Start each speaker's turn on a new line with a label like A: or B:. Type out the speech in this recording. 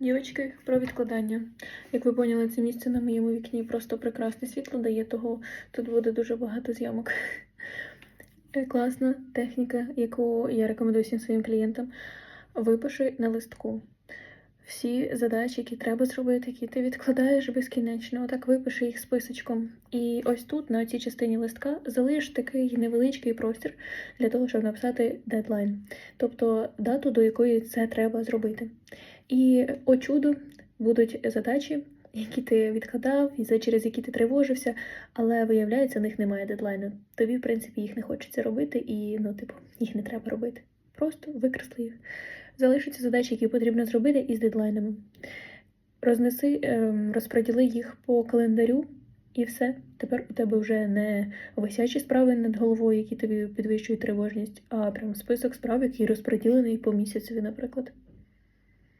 A: Дівочки, про відкладання. Як ви поняли, це місце на моєму вікні просто прекрасне світло дає, того тут буде дуже багато зйомок. Е, Класна техніка, яку я рекомендую всім своїм клієнтам. Випиши на листку. Всі задачі, які треба зробити, які ти відкладаєш безкінечно, отак випиши їх списочком. І ось тут, на цій частині листка, залиш такий невеличкий простір для того, щоб написати дедлайн, тобто дату, до якої це треба зробити. І о чудо будуть задачі, які ти відкладав, і за через які ти тривожився, але виявляється, в них немає дедлайну. Тобі, в принципі, їх не хочеться робити, і ну, типу, їх не треба робити. Просто викресли їх. Залишаться задачі, які потрібно зробити, із дедлайнами. Рознеси, ем, розподіли їх по календарю, і все. Тепер у тебе вже не висячі справи над головою, які тобі підвищують тривожність, а прям список справ, який розподілений по місяцеві, наприклад.